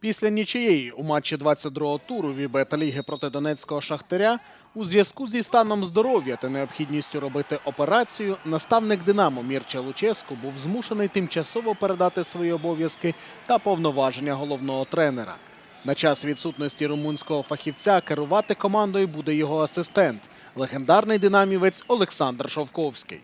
Після нічиєї у матчі 22-го туру Вібета Ліги проти Донецького Шахтаря у зв'язку зі станом здоров'я та необхідністю робити операцію, наставник Динамо Мірча Луческу був змушений тимчасово передати свої обов'язки та повноваження головного тренера. На час відсутності румунського фахівця керувати командою буде його асистент, легендарний динамівець Олександр Шовковський.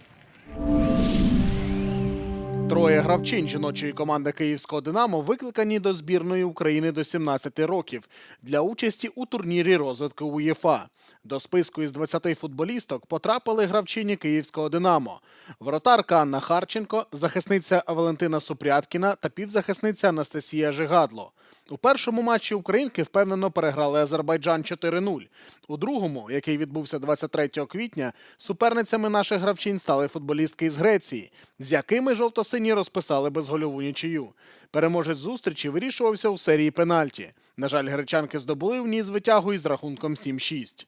Троє гравчин жіночої команди Київського Динамо викликані до збірної України до 17 років для участі у турнірі розвитку УЄФА. До списку із 20 футболісток потрапили гравчині Київського Динамо, воротарка Анна Харченко, захисниця Валентина Супряткіна та півзахисниця Анастасія Жигадло. У першому матчі українки впевнено переграли Азербайджан 4-0. У другому, який відбувся 23 квітня, суперницями наших гравчинь стали футболістки із Греції, з якими жовто-сині розписали безгольову нічию. Переможець зустрічі вирішувався у серії пенальті. На жаль, гречанки здобули в ній звитягу із рахунком 7-6.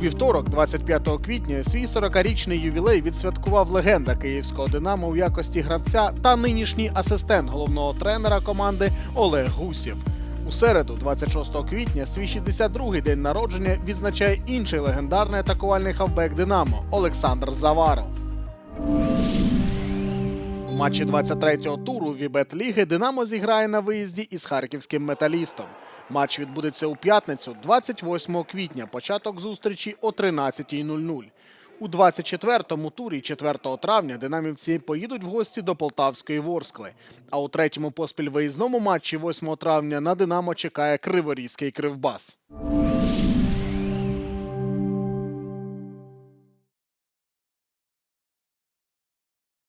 Вівторок, 25 квітня, свій 40-річний ювілей відсвяткував легенда київського Динамо у якості гравця та нинішній асистент головного тренера команди Олег Гусів. У середу, 26 квітня, свій 62-й день народження відзначає інший легендарний атакувальний хавбек Динамо Олександр Заваров. У матчі 23-го туру Вібет Ліги Динамо зіграє на виїзді із харківським металістом. Матч відбудеться у п'ятницю, 28 квітня. Початок зустрічі о 13.00. У 24-му турі 4 травня динамівці поїдуть в гості до Полтавської Ворскли. А у третьому поспіль виїзному матчі 8 травня на Динамо чекає Криворізький Кривбас.